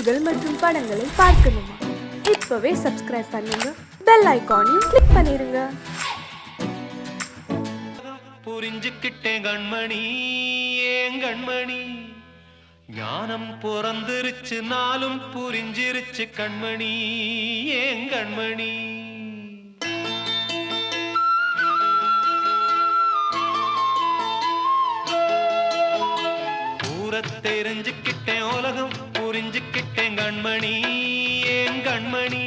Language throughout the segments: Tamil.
செய்திகள் மற்றும் படங்களை பார்க்கணுமா? இப்பவே சப்ஸ்கிரைப் பண்ணுங்க. பெல் ஐகானையும் கிளிக் பண்ணிருங்க. புரிஞ்சுக்கிட்டேன் கண்மணி ஏன் கண்மணி? ஞானம் பிறந்துருச்சு நாளும் புரிஞ்சிருச்சு கண்மணி ஏன் கண்மணி? தெரிஞ்சுக்கிட்டேன் உலகம் புரிஞ்சுக்கிட்டேன் கண்மணி ஏன் கண்மணி?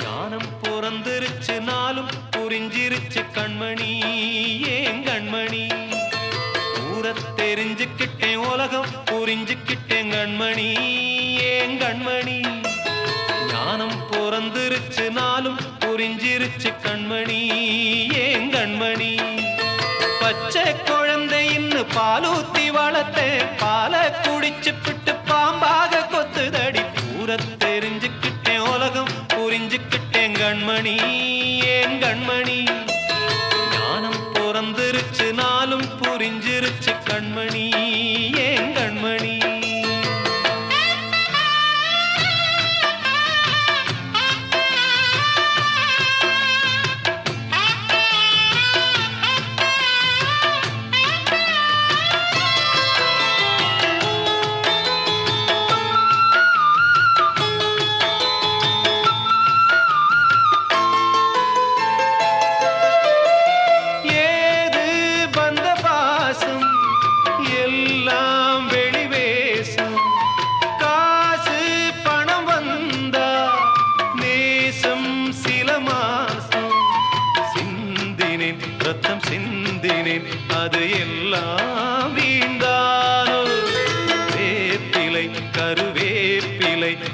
ஞானம் பிறந்திருச்சு நாளும் புரிஞ்சிருச்சு கண்மணி ஏன் கண்மணி? ஊர தெரிஞ்சுக்கிட்டேன் உலகம் புரிஞ்சுக்கிட்டேன் கண்மணி ஏன் கண்மணி? ஞானம் பிறந்திருச்சு நாளும் புரிஞ்சிருச்சு கண்மணி ஏன் கண்மணி? பச்சை குழந்தை இன்னும் பாலூத்தி வளர்த்தேன் பாலை குடிச்சு பிட்டு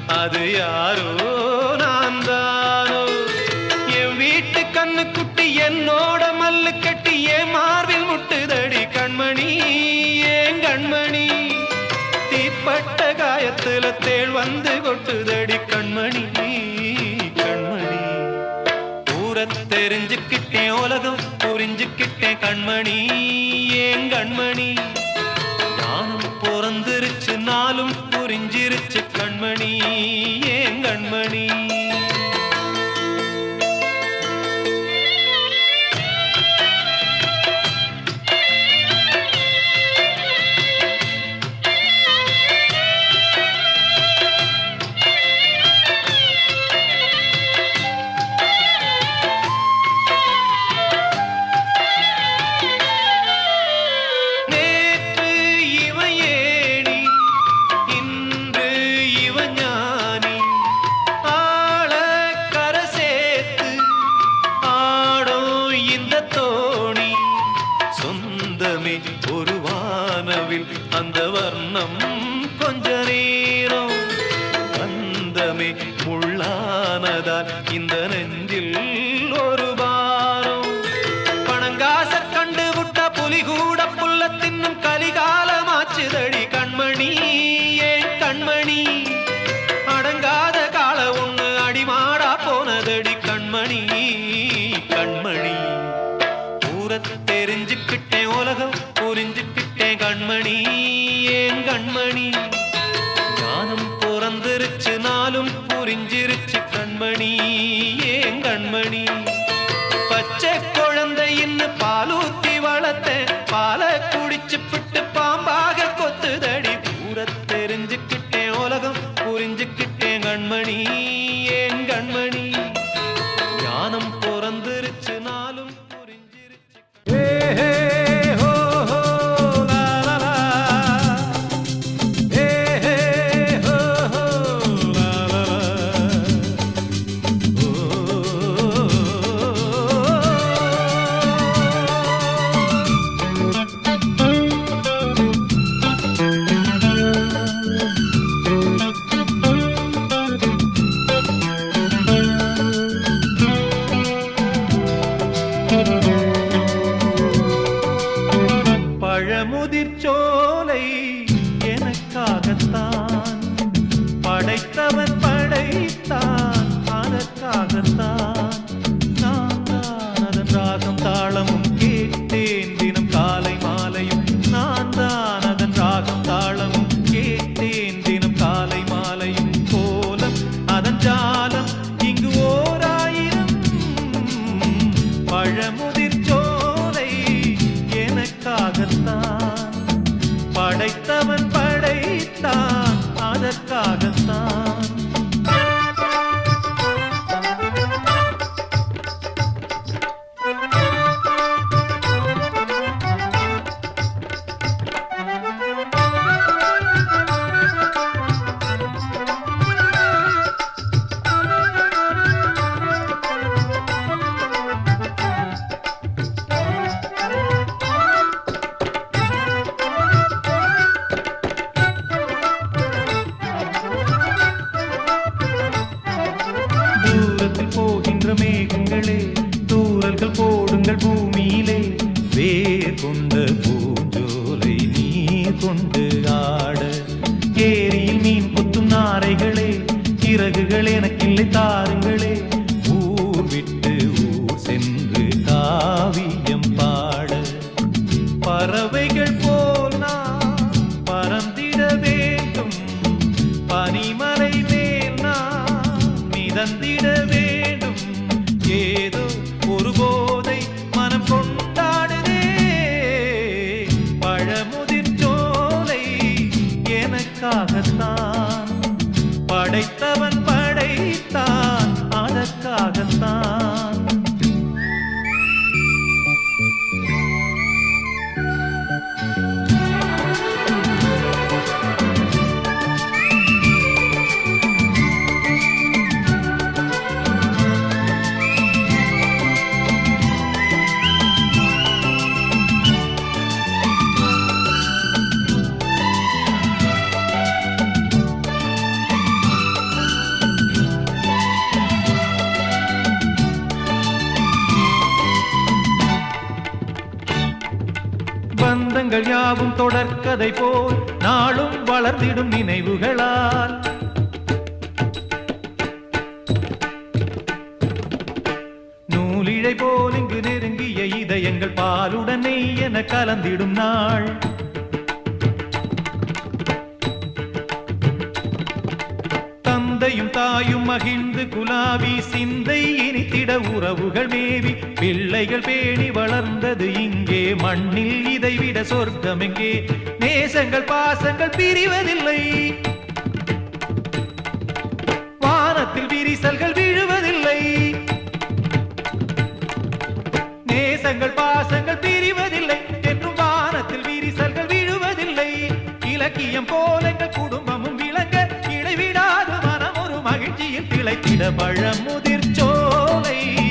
அது யாரோ நான் தானோ என் வீட்டு கண்ணு குட்டி என்னோட மல்லு கட்டி என் மார்பில் முட்டுதடி கண்மணி ஏன் கண்மணி. தீப்பட்ட காயத்துல தேள் வந்து கொட்டுதடி கண்மணி கண்மணி. ஊர தெரிஞ்சுக்கிட்டேன் உலகம் புரிஞ்சுக்கிட்டேன் கண்மணி ஏன் கண்மணி. நானும் பிறந்திருச்சு நாளும் புரிஞ்சிருச்சு கண்மணி. தொடர்கதை போல் நாளும் வளர்ந்திடும் நினைவுகளால். நூலிழை போல் இங்கு நெருங்கிய இதயங்கள் பாலுடனே என கலந்திடும் நாள். தந்தையும் தாயும் மகிழ்ந்து குலாவி சிந்தை இனித்திட உறவுகள் மேவி பிள்ளைகள் பேணி வளர்ந்தது இங்கே. மண்ணில் இதைவிட சொர்க்கமெங்கே. நேசங்கள் பாசங்கள் பிரிவதில்லை. வானத்தில் விரிசல்கள் விழுவதில்லை. நேசங்கள் பாசங்கள் பிரிவதில்லை. என்றும் வானத்தில் விரிசல்கள் விழுவதில்லை. இலக்கியம் போல எங்கள் குடும்பமும் விளங்க இடைவிடாது மனம். ஒரு மகிழ்ச்சியில் திளைத்திட பழமுதிர் சோலை.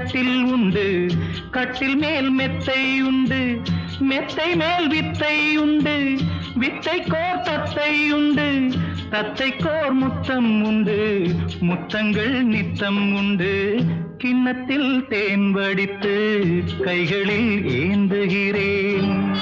கட்டில் உண்டு. கட்டில் மேல் மெத்தை உண்டு. மெத்தை மேல் வித்தை உண்டு. வித்தை கோர் தத்தை உண்டு. தத்தை கோர் முத்தம் உண்டு. முத்தங்கள் நித்தம் உண்டு. கிண்ணத்தில் தேன் வடித்து கைகளில் ஏந்துகிறேன்.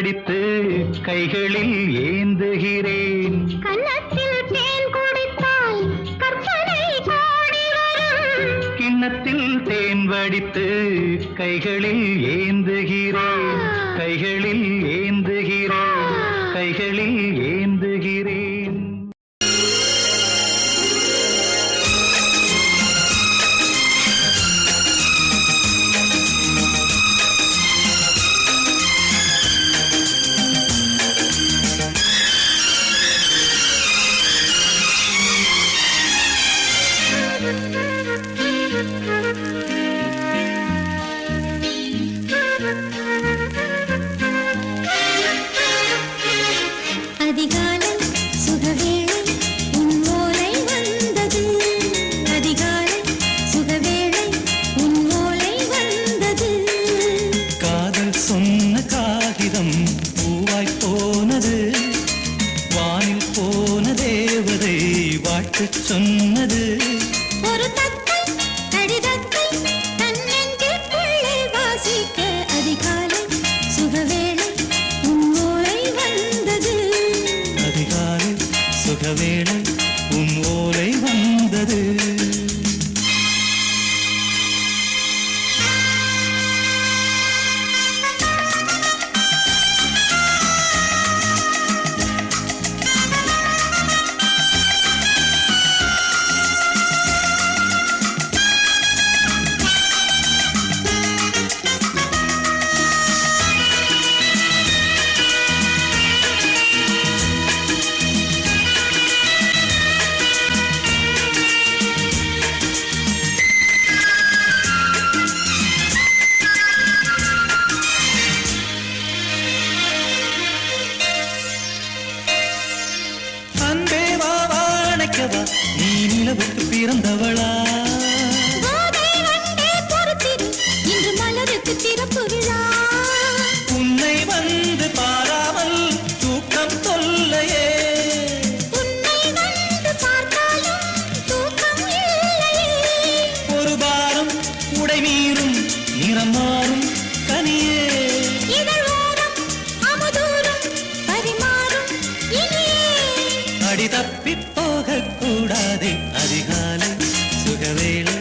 படித்து கைகளில் ஏந்துகிறேன். கன்னத்தில் தேன் குடித்தால் கற்பனை கிண்ணத்தில் தேன் வடித்து கைகளில் ஏந்துகிறேன். கைகளில் ஏந்துகிறேன். கைகளில் വേള அதிகாலை சுகவேளை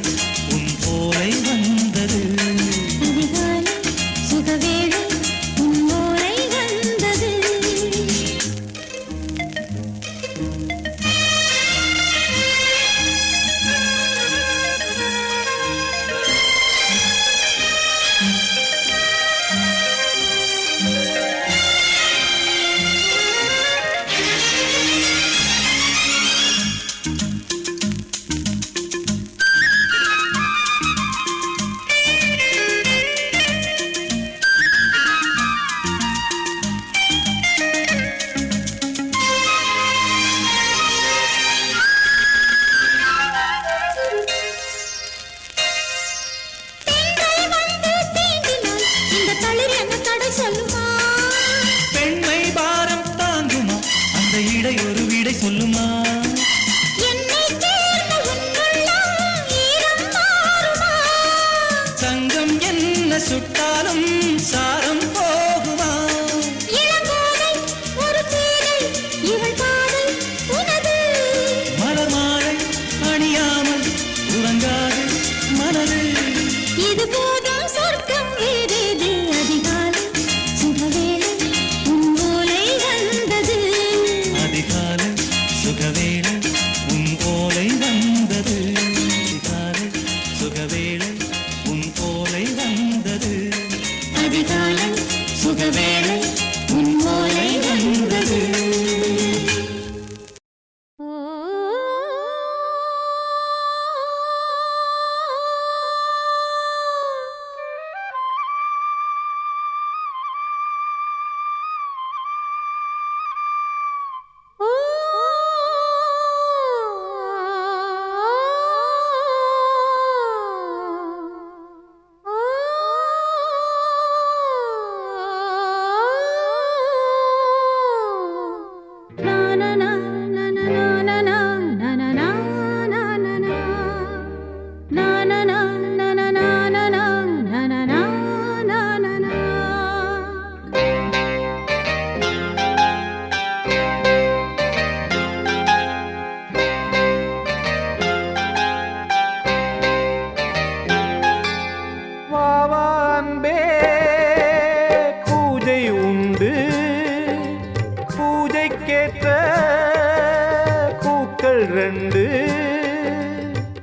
பூக்கள் ரெண்டு.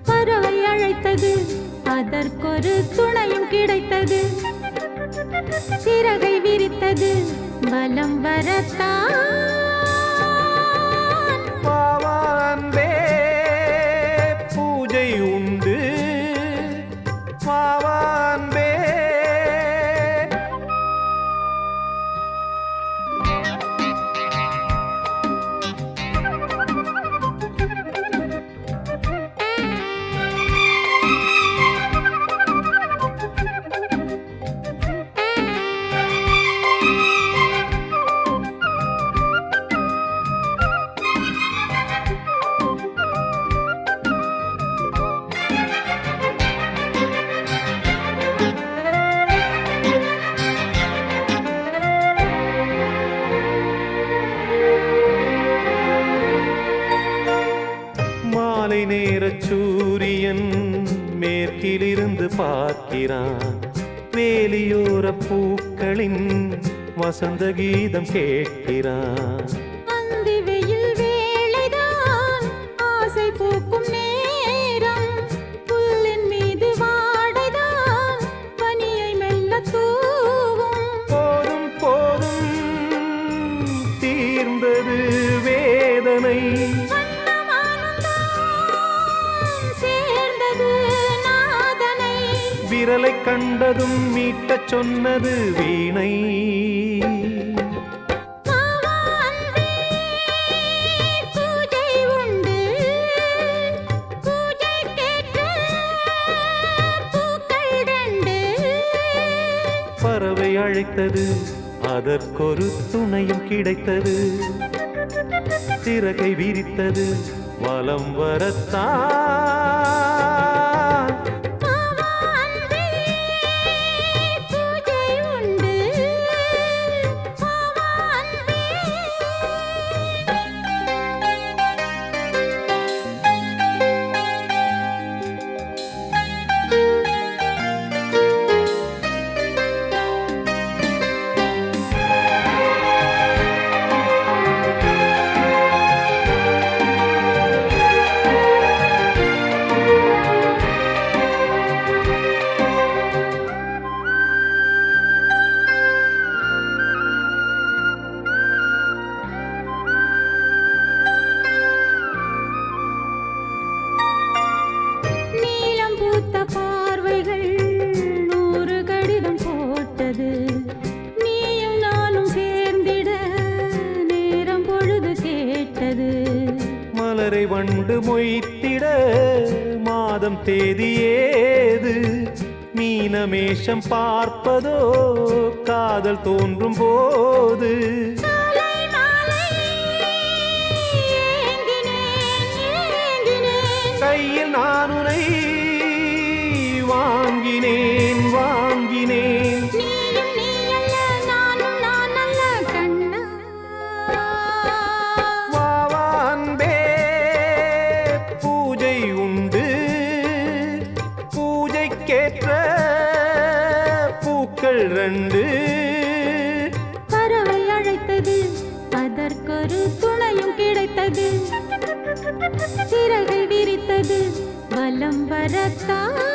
பறவை அழைத்தது அதற்கொரு துணையும் கிடைத்தது. சிறகை விரித்தது பலம் வரத்தான். பாவான்பே வசந்த கீதம் கேட்கிறான். அந்தி வெயில் வேளைதான் ஆசை பூக்கும் நேரம். புல்லின் மீது வாடைதான் பனியை மெல்ல தூவும். போதும் போதும் தீர்ந்தது வேதனை. விரலை கண்டதும் மீட்டச் சொன்னது வீணை. கிடைத்தது. அதற்கொரு துணையும் கிடைத்தது. சிறகை விரித்தது. வலம் வரத்தான் தேதி ஏது? மீனமேஷம் பார்ப்பதோ காதல் தோன்றும் போது म्बरता